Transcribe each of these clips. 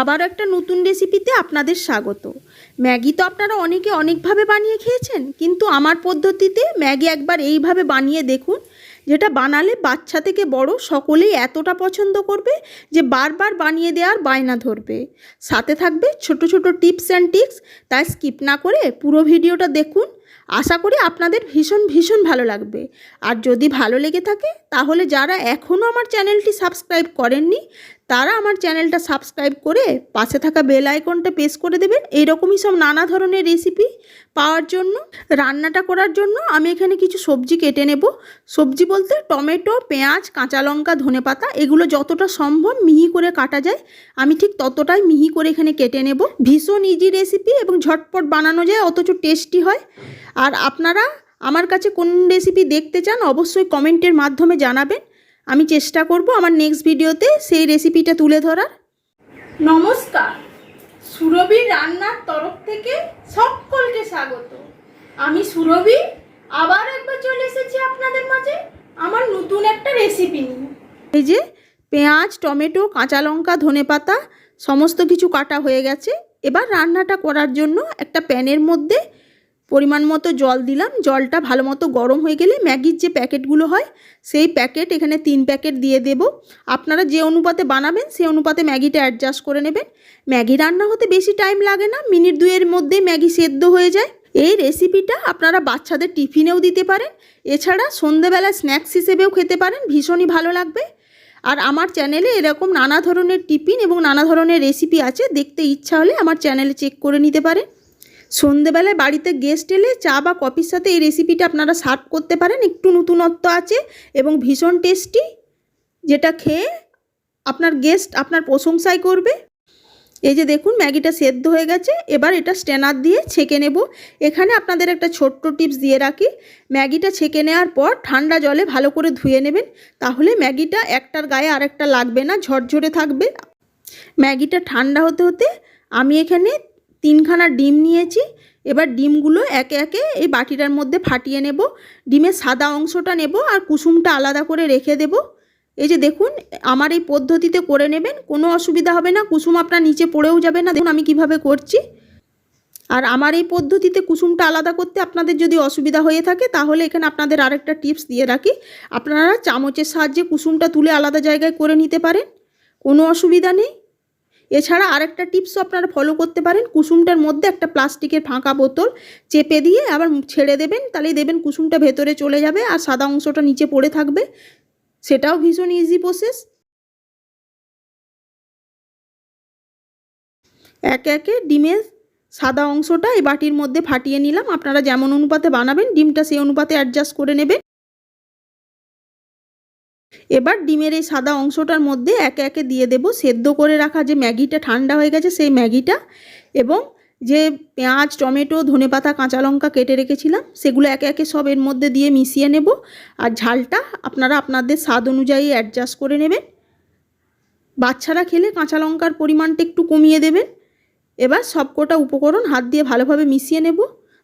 আবার একটা নতুন রেসিপিতে আপনাদের স্বাগত। ম্যাগি তো আপনারা অনেকে অনেকভাবে বানিয়ে খেয়েছেন, কিন্তু আমার পদ্ধতিতে ম্যাগি একবার এইভাবে বানিয়ে দেখুন, যেটা বানালে বাচ্চা থেকে বড় সকলেই এতটা পছন্দ করবে যে বারবার বানিয়ে দেওয়ার বায়না ধরবে। সাথে থাকবে ছোট ছোট টিপস অ্যান্ড টিক্স তাই স্কিপ না করে পুরো ভিডিওটা দেখুন। আশা করি আপনাদের ভীষণ ভীষণ ভালো লাগবে। আর যদি ভালো লেগে থাকে, তাহলে যারা এখনও আমার চ্যানেলটি সাবস্ক্রাইব করেননি তারা আমার চ্যানেলটা সাবস্ক্রাইব করে পাশে থাকা বেল আইকনটা প্রেস করে দেবেন। এইরকমই সব নানা ধরনের রেসিপি পাওয়ার জন্য, রান্নাটা করার জন্য আমি এখানে কিছু সবজি কেটে নেব। সবজি বলতে টমেটো, পেঁয়াজ, কাঁচা লঙ্কা ধনেপাতা এগুলো যতটা সম্ভব মিহি করে কাটা যায়। আমি ঠিক ততটাই মিহি করে এখানে কেটে নেব। ভীষণ ইজি রেসিপি এবং ঝটপট বানানো যায়, অথচ টেস্টি হয়। আর আপনারা আমার কাছে কোন রেসিপি দেখতে চান, অবশ্যই কমেন্টের মাধ্যমে জানাবেন। আমি চেষ্টা করব আমার নেক্সট ভিডিওতে সেই রেসিপিটা তুলে ধরার। নমস্কার। সুরভি রান্নার তরফ থেকে সকলকে স্বাগত। আমি সুরভি আবার একবার চলে এসেছি আপনাদের মাঝে আমার নতুন একটা রেসিপি নিয়ে। এই যে পেঁয়াজ টমেটো কাঁচা লঙ্কা ধনেপাতা সমস্ত কিছু কাটা হয়ে গেছে। এবার রান্নাটা করার জন্য একটা প্যানের মধ্যে পরিমাণ মতো জল দিলাম। জলটা ভালো মতো গরম হয়ে গেলে ম্যাগির যে প্যাকেটগুলো হয়, সেই প্যাকেট এখানে তিন প্যাকেট দিয়ে দেব। আপনারা যে অনুপাতে বানাবেন, সেই অনুপাতে ম্যাগিটা অ্যাডজাস্ট করে নেবেন। ম্যাগি রান্না হতে বেশি টাইম লাগে না, মিনিট দুয়ের মধ্যেই ম্যাগি সেদ্ধ হয়ে যায়। এই রেসিপিটা আপনারা বাচ্চাদের টিফিনেও দিতে পারেন। এছাড়া সন্ধেবেলা স্ন্যাক্স হিসেবেও খেতে পারেন, ভীষণই ভালো লাগবে। আর আমার চ্যানেলে এরকম নানা ধরনের টিফিন এবং নানা ধরনের রেসিপি আছে। দেখতে ইচ্ছা হলে আমার চ্যানেলে চেক করে নিতে পারেন। সন্ধেবেলায় বাড়িতে গেস্ট এলে চা বা কফির সাথে এই রেসিপিটা আপনারা সার্ভ করতে পারেন। একটু নতুনত্ব আছে এবং ভীষণ টেস্টি যেটা খেয়ে আপনার গেস্ট আপনার প্রশংসাই করবে। এই যে দেখুন, ম্যাগিটা সেদ্ধ হয়ে গেছে। এবার এটা স্ট্যানার দিয়ে ছেঁকে নেব। এখানে আপনাদের একটা ছোট্ট টিপস দিয়ে রাখি। ম্যাগিটা ছেঁকে নেওয়ার পর ঠান্ডা জলে ভালো করে ধুয়ে নেবেন। তাহলে ম্যাগিটা একটার গায়ে আরেকটা লাগবে না, ঝরঝরে থাকবে। ম্যাগিটা ঠান্ডা হতে হতে আমি এখানে তিনখানা ডিম নিয়েছি। এবার ডিমগুলো একে একে এই বাটিটার মধ্যে ফাটিয়ে নেব। ডিমের সাদা অংশটা নেব আর কুসুমটা আলাদা করে রেখে দেব। এই যে দেখুন, আমার এই পদ্ধতিতে করে নেবেন, কোনো অসুবিধা হবে না। কুসুম আপনার নিচে পড়েও যাবে না। দেখুন আমি কীভাবে করছি। আর আমার এই পদ্ধতিতে কুসুমটা আলাদা করতে আপনাদের যদি অসুবিধা হয়ে থাকে, তাহলে এখানে আপনাদের আরেকটা টিপস দিয়ে রাখি। আপনারা চামচের সাহায্যে কুসুমটা তুলে আলাদা জায়গায় করে নিতে পারেন। কোনো অসুবিধা নেই। এছাড়া আরেকটা টিপসও আপনারা ফলো করতে পারেন। কুসুমটার মধ্যে একটা প্লাস্টিকের ফাঁকা বোতল চেপে দিয়ে আবার ছেড়ে দেবেন, তাহলেই দেবেন কুসুমটা ভেতরে চলে যাবে আর সাদা অংশটা নিচে পড়ে থাকবে। সেটাও ভীষণ ইজি প্রসেস একে একে ডিমের সাদা অংশটা এই বাটির মধ্যে ফাটিয়ে নিলাম। আপনারা যেমন অনুপাতে বানাবেন, ডিমটা সেই অনুপাতে অ্যাডজাস্ট করে নেবেন। এবার ডিমের এই সাদা অংশটার মধ্যে একে একে দিয়ে দেব। সেদ্ধ করে রাখা যে ম্যাগিটা ঠান্ডা হয়ে গেছে সেই ম্যাগিটা এবং যে পেঁয়াজ, টমেটো, ধনেপাতা, কাঁচা লঙ্কা কেটে রেখেছিলাম, সেগুলো একে একে সব এর মধ্যে দিয়ে মিশিয়ে নেব। আর ঝালটা আপনারা আপনাদের স্বাদ অনুযায়ী অ্যাডজাস্ট করে নেবেন। বাচ্চারা খেলে কাঁচা লঙ্কার পরিমাণটা একটু কমিয়ে দেবেন। এবার সবকটা উপকরণ হাত দিয়ে ভালোভাবে মিশিয়ে নেব।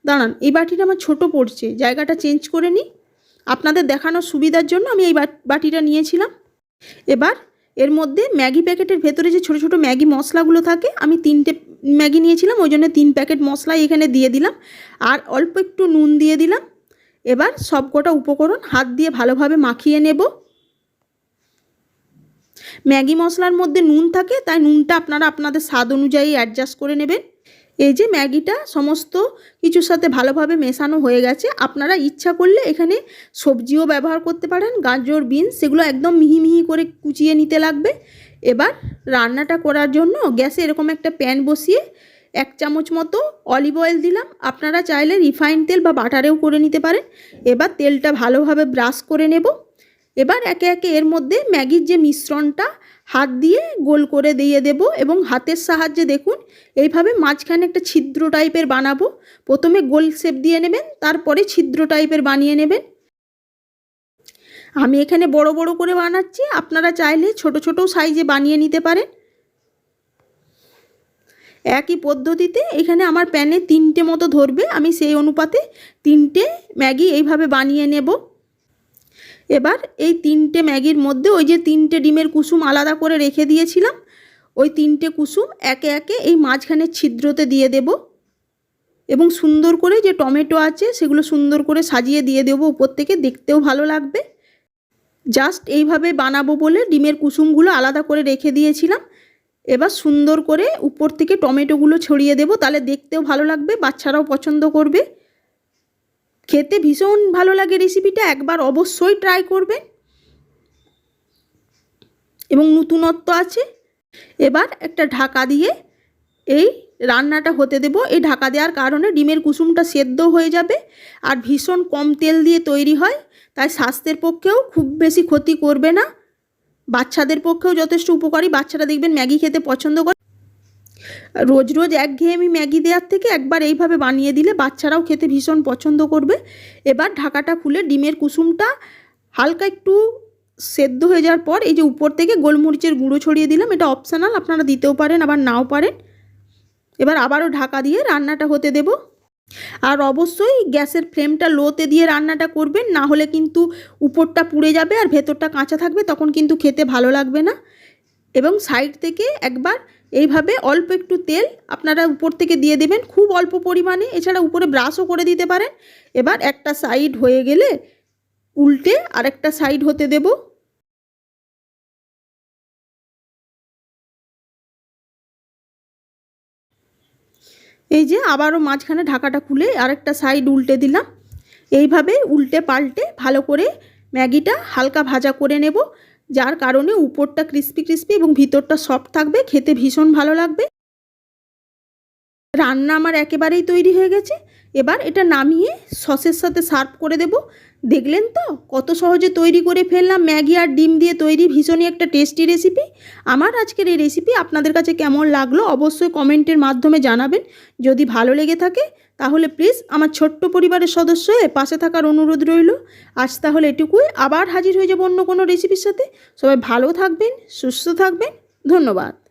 দাঁড়ান, এই বাটিটা আমার ছোট পড়ছে, জায়গাটা চেঞ্জ করে নিই। আপনাদের দেখানোর সুবিধার জন্য আমি এই বাটিটা নিয়েছিলাম। এবার এর মধ্যে ম্যাগি প্যাকেটের ভেতরে যে ছোটো ছোটো ম্যাগি মশলাগুলো থাকে, আমি তিনটে ম্যাগি নিয়েছিলাম, ওই জন্য তিন প্যাকেট মশলাই এখানে দিয়ে দিলাম। আর অল্প একটু নুন দিয়ে দিলাম। এবার সবকটা উপকরণ হাত দিয়ে ভালোভাবে মাখিয়ে নেব। ম্যাগি মশলার মধ্যে নুন থাকে, তাই নুনটা আপনারা আপনাদের স্বাদ অনুযায়ী অ্যাডজাস্ট করে নেবেন। এই যে ম্যাগিটা সমস্ত কিছুর সাথে ভালোভাবে মেশানো হয়ে গেছে। আপনারা ইচ্ছা করলে এখানে সবজিও ব্যবহার করতে পারেন, গাজর, বিনস সেগুলো একদম মিহি মিহি করে কুচিয়ে নিতে লাগবে। এবার রান্নাটা করার জন্য গ্যাসে এরকম একটা প্যান বসিয়ে এক চামচ মতো অলিভ অয়েল দিলাম। আপনারা চাইলে রিফাইন তেল বা বাটারেও করে নিতে পারেন। এবার তেলটা ভালোভাবে ব্রাশ করে নেব। এবার একে একে এর মধ্যে ম্যাগির যে মিশ্রণটা, হাত দিয়ে গোল করে দিয়ে দেব এবং হাতের সাহায্যে দেখুন, এইভাবে মাঝখানে একটা ছিদ্র টাইপের বানাবো। প্রথমে গোল শেপ দিয়ে নেবেন, তারপরে ছিদ্র টাইপের বানিয়ে নেবেন। আমি এখানে বড় বড় করে বানাচ্ছি, আপনারা চাইলে ছোট ছোট সাইজে বানিয়ে নিতে পারেন। একই পদ্ধতিতে এখানে আমার প্যানে তিনটে মতো ধরবে, আমি সেই অনুপাতে তিনটে ম্যাগি এইভাবে বানিয়ে নেব। এবার এই তিনটে ম্যাগির মধ্যে ওই যে তিনটে ডিমের কুসুম আলাদা করে রেখে দিয়েছিলাম, ওই তিনটে কুসুম একে একে এই মাঝখানের ছিদ্রতে দিয়ে দেব এবং সুন্দর করে যে টমেটো আছে সেগুলো সুন্দর করে সাজিয়ে দিয়ে দেবো উপর থেকে, দেখতেও ভালো লাগবে। জাস্ট এইভাবে বানাবো বলে ডিমের কুসুমগুলো আলাদা করে রেখে দিয়েছিলাম। এবার সুন্দর করে উপর থেকে টমেটোগুলো ছড়িয়ে দেবো, তাহলে দেখতেও ভালো লাগবে, বাচ্চারাও পছন্দ করবে। খেতে ভীষণ ভালো লাগে রেসিপিটা একবার অবশ্যই ট্রাই করবেন এবং নতুনত্ব আছে। এবার একটা ঢাকা দিয়ে এই রান্নাটা হতে দেব। এই ঢাকা দেওয়ার কারণে ডিমের কুসুমটা সেদ্ধ হয়ে যাবে আর ভীষণ কম তেল দিয়ে তৈরি হয়। তাই স্বাস্থ্যের পক্ষেও খুব বেশি ক্ষতি করবে না। বাচ্চাদের পক্ষেও যথেষ্ট উপকারী। বাচ্চারা দেখবেন ম্যাগি খেতে পছন্দ করে। রোজ রোজ একঘেয়েমি ম্যাগি দেওয়ার থেকে একবার এইভাবে বানিয়ে দিলে বাচ্চারাও খেতে ভীষণ পছন্দ করবে। এবার ঢাকাটা খুলে ডিমের কুসুমটা হালকা একটু সেদ্ধ হয়ে যাওয়ার পর এই যে উপর থেকে গোলমরিচের গুঁড়ো ছড়িয়ে দিলাম, এটা অপশানাল আপনারা দিতেও পারেন, আবার নাও পারেন। এবার আবারও ঢাকা দিয়ে রান্নাটা হতে দেব। আর অবশ্যই গ্যাসের ফ্লেমটা লোতে দিয়ে রান্নাটা করবেন, না হলে কিন্তু উপরটা পুড়ে যাবে আর ভেতরটা কাঁচা থাকবে, তখন কিন্তু খেতে ভালো লাগবে না। এবং সাইড থেকে একবার এইভাবে অল্প একটু তেল আপনারা উপর থেকে দিয়ে দেবেন, খুব অল্প পরিমাণে, এছাড়া উপরে ব্রাশও করে দিতে পারেন। এবার একটা সাইড হয়ে গেলে উল্টে আরেকটা সাইড হতে দেব। এই যে আবারও মাঝখানে ঢাকাটা খুলে আরেকটা সাইড উল্টে দিলাম। এইভাবে উল্টে পাল্টে ভালো করে ম্যাগিটা হালকা ভাজা করে নেব। যার কারণে উপরটা ক্রিস্পি ক্রিস্পি এবং ভিতরটা সফট থাকবে, খেতে ভীষণ ভালো লাগবে। রান্না আমার একেবারেই তৈরি হয়ে গেছে। এবার এটা নামিয়ে সসের সাথে সার্ভ করে দেব। দেখলেন তো কত সহজে তৈরি করে ফেললাম ম্যাগি আর ডিম দিয়ে তৈরি ভীষণই একটা টেস্টি রেসিপি। আমার আজকের এই রেসিপি আপনাদের কাছে কেমন লাগল অবশ্যই কমেন্টের মাধ্যমে জানাবেন। যদি ভালো লেগে থাকে তাহলে প্লিজ আমার ছোট্ট পরিবারের সদস্য পাশে থাকার অনুরোধ রইল। আজ তাহলে এটুকুই। আবার হাজির হয়ে যাব অন্য কোনো রেসিপির সাথে। সবাই ভালো থাকবেন, সুস্থ থাকবেন। ধন্যবাদ।